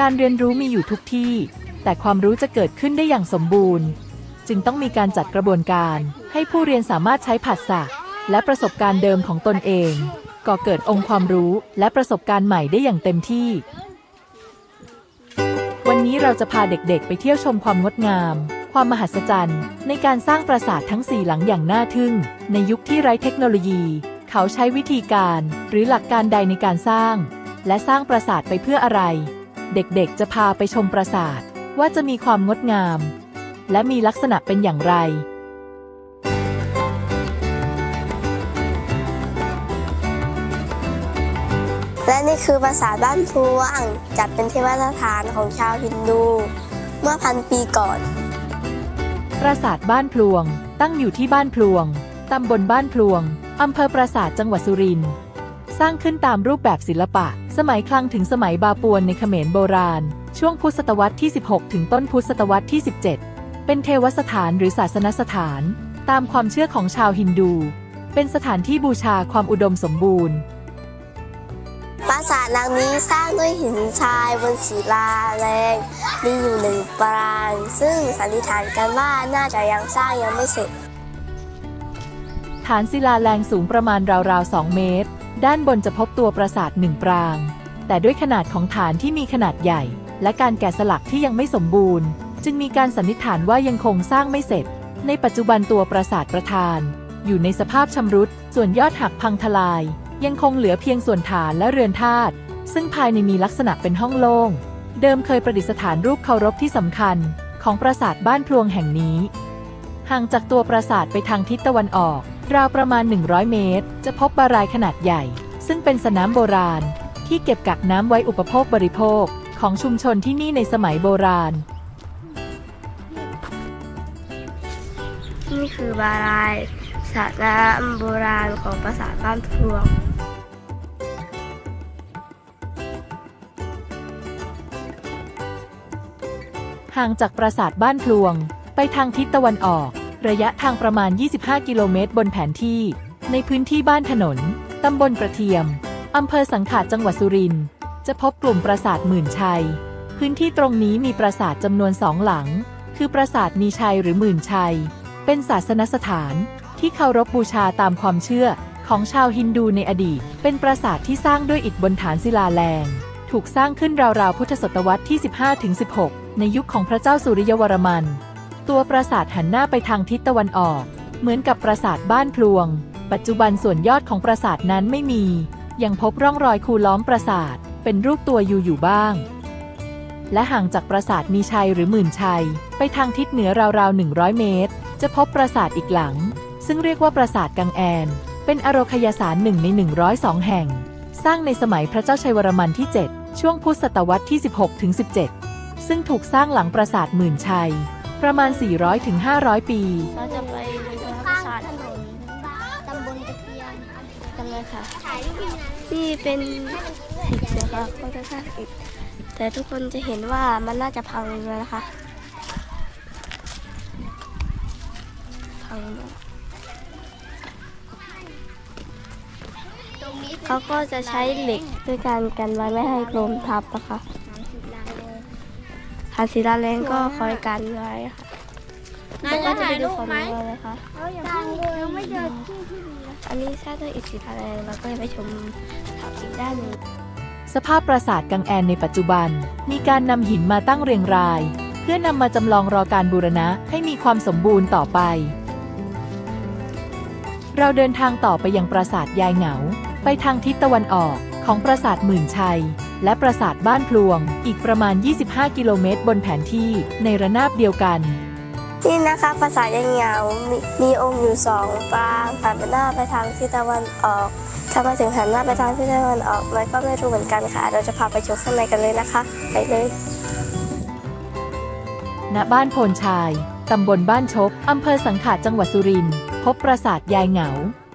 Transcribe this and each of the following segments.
การเรียนรู้มีอยู่ทุกที่ แต่ความรู้จะเกิดขึ้นได้อย่างสมบูรณ์ จึงต้องมีการจัดกระบวนการ ให้ผู้เรียนสามารถใช้ผัสสะและประสบการณ์เดิมของตนเอง ก่อเกิดองค์ความรู้และประสบการณ์ใหม่ได้อย่างเต็มที่ วันนี้เราจะพาเด็กๆ ไปเที่ยวชมความงดงาม ความมหัศจรรย์ ในการสร้างปราสาททั้งสี่หลังอย่างน่าทึ่ง ในยุคที่ไร้เทคโนโลยี เขาใช้วิธีการ หรือหลักการใดในการสร้าง และสร้างปราสาทไปเพื่ออะไร เด็กๆ จะพาไปชมปราสาทว่าจะมีความงดงาม และมีลักษณะเป็นอย่างไร และนี่คือปราสาทบ้านพลวงจัดเป็นเทวสถานของชาวฮินดู เมื่อพันปีก่อน ปราสาทบ้านพลวง ตั้งอยู่ที่บ้านพลวง ตำบลบ้านพลวง อำเภอปราสาทจังหวัดสุรินทร์ส ร้างขึ้นตามรูปแบบศิลปะ สมัยคลังถึงสมัยบาปวนในเขมรโบราณ ช่วงพุทธศตวรรษที่ 16 ถึงต้นพุทธศตวรรษที่ 17 เป็นเทวสถานหรือศาสนสถาน ตามความเชื่อของชาวฮินดู เป็นสถานที่บูชาความอุดมสมบูรณ์ ปราสาทหลังนี้สร้างด้วยหินทรายบนศิลาแรงมีอยู่หนึ่งปรางซึ่งสันนิษฐานกันว่าน่าจะยังสร้างยังไม่เสร็จ ฐานศิลาแรงสูงประมาณราวๆ 2 เมตร ด้านบนจะพบตัวปราสาทหนึ่งปราง แต่ด้วยขนาดของฐานที่มีขนาดใหญ่ และการแกะสลักที่ยังไม่สมบูรณ์ จึงมีการสันนิษฐานว่ายังคงสร้างไม่เสร็จ ในปัจจุบันตัวปราสาทประธาน อยู่ในสภาพชำรุด ส่วนยอดหักพังทลาย ยังคงเหลือเพียงส่วนฐานและเรือนธาตุซึ่งภายในมีลักษณะเป็นห้องโล่ง เดิมเคยประดิษฐานรูปเคารพที่สำคัญ ของปราสาทบ้านพลวงแห่งนี้ ห่างจากตัวปราสาทไปทางทิศตะวันออก ราวประมาณ 100 เมตร จะพบบารายขนาดใหญ่ ซึ่งเป็นสนามโบราณ ที่เก็บกักน้ำไว้อุปโภคบริโภคของชุมชนที่นี่ในสมัยโบราณ นี่คือบารายสระน้ำโบราณของปราสาทบ้านพลวงห่างจากปราสาทบ้านพลวง ไปทางทิศตะวันออก ระยะทางประมาณ 25 กิโลเมตรบนแผนที่ ในพื้นที่บ้านถนน ตำบลกระเทียม อำเภอสังขะจังหวัดสุรินทร์ จะพบกลุ่มปราสาทหมื่นชัย พื้นที่ตรงนี้มีปราสาทจำนวนสองหลัง คือปราสาทมีชัยหรือหมื่นชัย เป็นศาสนสถานที่เคารพบูชาตามความเชื่อของชาวฮินดูในอดีต เป็นปราสาทที่สร้างด้วยอิฐบนฐานศิลาแรงถูกสร้างขึ้นราวๆพุทธศตวรรษที่ 15-16 ในยุคของพระเจ้าสุริยวรมัน ตัวปราสาทหันหน้าไปทางทิศตะวันออก เหมือนกับปราสาทบ้านพลวง ปัจจุบันส่วนยอดของปราสาทนั้นไม่มี ยังพบร่องรอยคูล้อมปราสาท เป็นรูปตัวยูอยู่บ้าง และห่างจากปราสาทมีชัยหรือหมื่นชัย ไปทางทิศเหนือราวๆ100 เมตร จะพบปราสาทอีกหลัง ซึ่งเรียกว่าปราสาทกังแอน เป็นอโรคยสารหนึ่งใน 102 แห่ง สร้างในสมัยพระเจ้าชัยวรมันที่ 7 ช่วงพุทธศตวรรษที่ 16ถึง17 ซึ่งถูกสร้างหลังปราสาทหมื่นชัย ประมาณ 400ถึง500 ปี เราจะไปดูปราสาทถนนตำบลกระเทียมกันเลยค่ะ นี่เป็นอิฐนะคะเขาจะสร้างอิฐแต่ทุกคนจะเห็นว่ามันน่าจะพังแล้วนะคะ พังหมดเขาก็จะใช้เหล็กด้วยการกันไว้ไม่ให้ลมทับนะคะ หาศิลาแรงก็คอยกันไว้ค่ะนายจะถ่ายรูปไหมฝั่งนู้นเลยค่ะยังไม่เจออันนี้สร้างด้วยอิฐศิลาแรงแล้วก็ไปชมเขาอีกด้านหนึ่งสภาพปราสาทกังแอนในปัจจุบัน มีการนำหินมาตั้งเรียงราย เพื่อนำมาจำลองรอการบูรณะให้มีความสมบูรณ์ต่อไป เราเดินทางต่อไปยังปราสาทยายเหงา ไปทางทิศตะวันออกของปราสาทหมื่นชัย และปราสาทบ้านพลวง อีกประมาณ 25 กิโลเมตรบนแผนที่ในระนาบเดียวกัน นี่นะคะภาษายังเหงามีมีองค์อยู่สองปางหันหน้าไปทางทิศตะวันออกถ้ามาถึงหันหน้าไปทางทิศตะวันออกมันก็ไม่รู้เหมือนกันค่ะ เราจะพาไปชมข้างในกันเลยนะคะ ไปเลยณบ้านโพนชาย ตำบลบ้านชบอำเภอสังขะจังหวัดสุรินทร์ พบปราสาทยายเหงา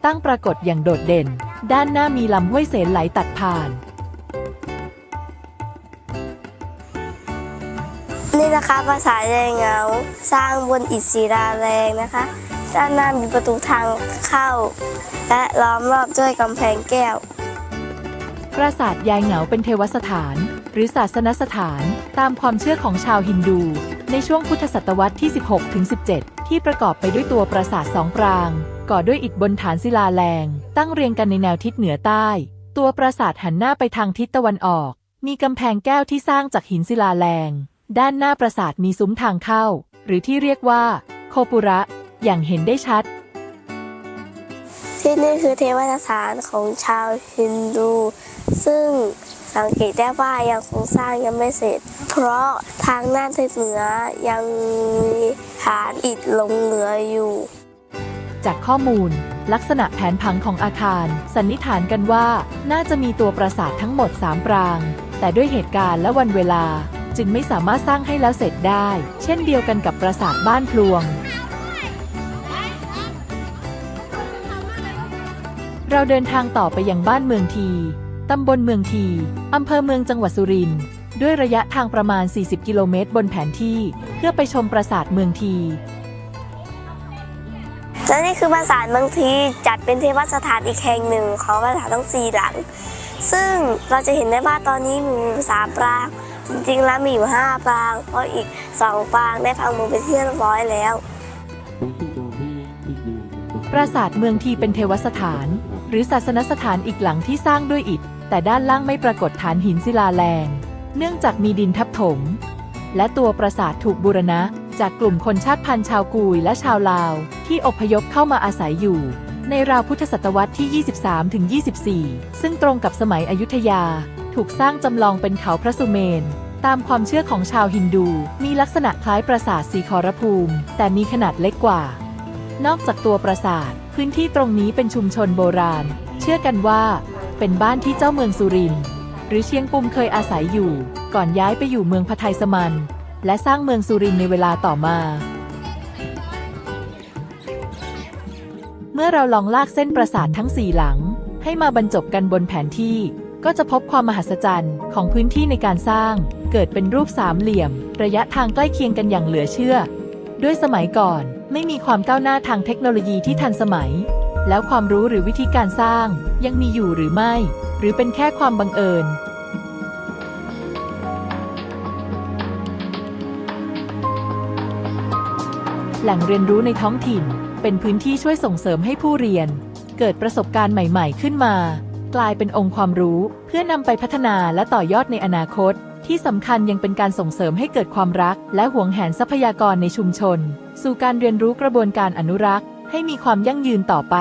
ตั้งปรากฏอย่างโดดเด่น ด้านหน้ามีลำห้วยเสนไหลตัดผ่าน นี่นะคะ ภาษายังเหงา สร้างบนอิฐศิลาแรงนะคะ ด้านหน้ามีประตูทางเข้า และล้อมรอบด้วยกำแพงแก้ว ปราสาทยายเหงาเป็นเทวสถาน หรือศาสนสถานตามความเชื่อของชาวฮินดู ในช่วงพุทธศตวรรษที่ 16ถึง17 ที่ประกอบไปด้วยตัวปราสาทสองปราง ก่อด้วยอิฐบนฐานศิลาแรง ตั้งเรียงกันในแนวทิศเหนือใต้ ตัวปราสาทหันหน้าไปทางทิศตะวันออก มีกำแพงแก้วที่สร้างจากหินศิลาแรง ด้านหน้าปราสาทมีซุ้มทางเข้า หรือที่เรียกว่า โคปุระ อย่างเห็นได้ชัด ที่นี่คือเทวสถานของชาวฮินดู ซึ่งสังเกตได้ว่ายังคงสร้างยังไม่เสร็จ เพราะทางด้านทิศเหนือยังมีฐานอิฐหลงเหลืออยู่ จากข้อมูล ลักษณะแผนผังของอาคาร สันนิษฐานกันว่าน่าจะมีตัวปราสาททั้งหมด 3 ปราง แต่ด้วยเหตุการณ์และวันเวลา จึงไม่สามารถสร้างให้แล้วเสร็จได้ เช่นเดียวกันกับปราสาทบ้านพลวง เราเดินทางต่อไปยังบ้านเมืองที ตำบลเมืองที อำเภอเมืองจังหวัดสุรินทร์ ด้วยระยะทางประมาณ 40 กิโลเมตรบนแผนที่ เพื่อไปชมปราสาทเมืองทีและนี่คือปราสาทบางทีจัดเป็นเทวสถานอีกแห่งหนึ่งของปราสาททั้งสี่หลัง ซึ่งเราจะเห็นได้ว่าตอนนี้มีสามปราง จริงๆแล้วมีอยู่ห้าปาง เพราะอีกสองปางได้พังมือไปที่เรียบร้อยแล้ว ปราสาทเมืองทีเป็นเทวสถาน หรือศาสนสถานอีกหลังที่สร้างด้วยอิฐ แต่ด้านล่างไม่ปรากฏฐานหินศิลาแรง เนื่องจากมีดินทับถม และตัวปราสาทถูกบูรณะ จากกลุ่มคนชาติพันธุ์ชาวกุยและชาวลาว ที่อพยพเข้ามาอาศัยอยู่ ในราวพุทธศตวรรษที่ 23-24 ซึ่งตรงกับสมัยอยุธยา ถูกสร้างจำลองเป็นเขาพระสุเมน ตามความเชื่อของชาวฮินดู มีลักษณะคล้ายปราสาทสีขอรภูมิ แต่มีขนาดเล็กกว่า นอกจากตัวปราสาท พื้นที่ตรงนี้เป็นชุมชนโบราณ เชื่อกันว่า เป็นบ้านที่เจ้าเมืองสุรินทร์หรือเชียงปุ่มเคยอาศัยอยู่ ก่อนย้ายไปอยู่เมืองพะไทยสมัน และสร้างเมืองสุรินทร์ในเวลาต่อมา เมื่อเราลองลากเส้นปราสาททั้งสี่หลัง ให้มาบรรจบกันบนแผนที่ ก็จะพบความมหัศจรรย์ของพื้นที่ในการสร้าง เกิดเป็นรูปสามเหลี่ยม ระยะทางใกล้เคียงกันอย่างเหลือเชื่อ ด้วยสมัยก่อนไม่มีความก้าวหน้าทางเทคโนโลยีที่ทันสมัย แล้วความรู้หรือวิธีการสร้างยังมีอยู่หรือไม่ หรือเป็นแค่ความบังเอิญแหล่งเรียนรู้ในท้องถิ่น เป็นพื้นที่ช่วยส่งเสริมให้ผู้เรียน เกิดประสบการณ์ใหม่ ๆ ขึ้นมา กลายเป็นองค์ความรู้เพื่อนำไปพัฒนาและต่อยอดในอนาคต ที่สำคัญยังเป็นการส่งเสริมให้เกิดความรัก และหวงแหนทรัพยากรในชุมชน สู่การเรียนรู้กระบวนการอนุรักษ์ ให้มีความยั่งยืนต่อไป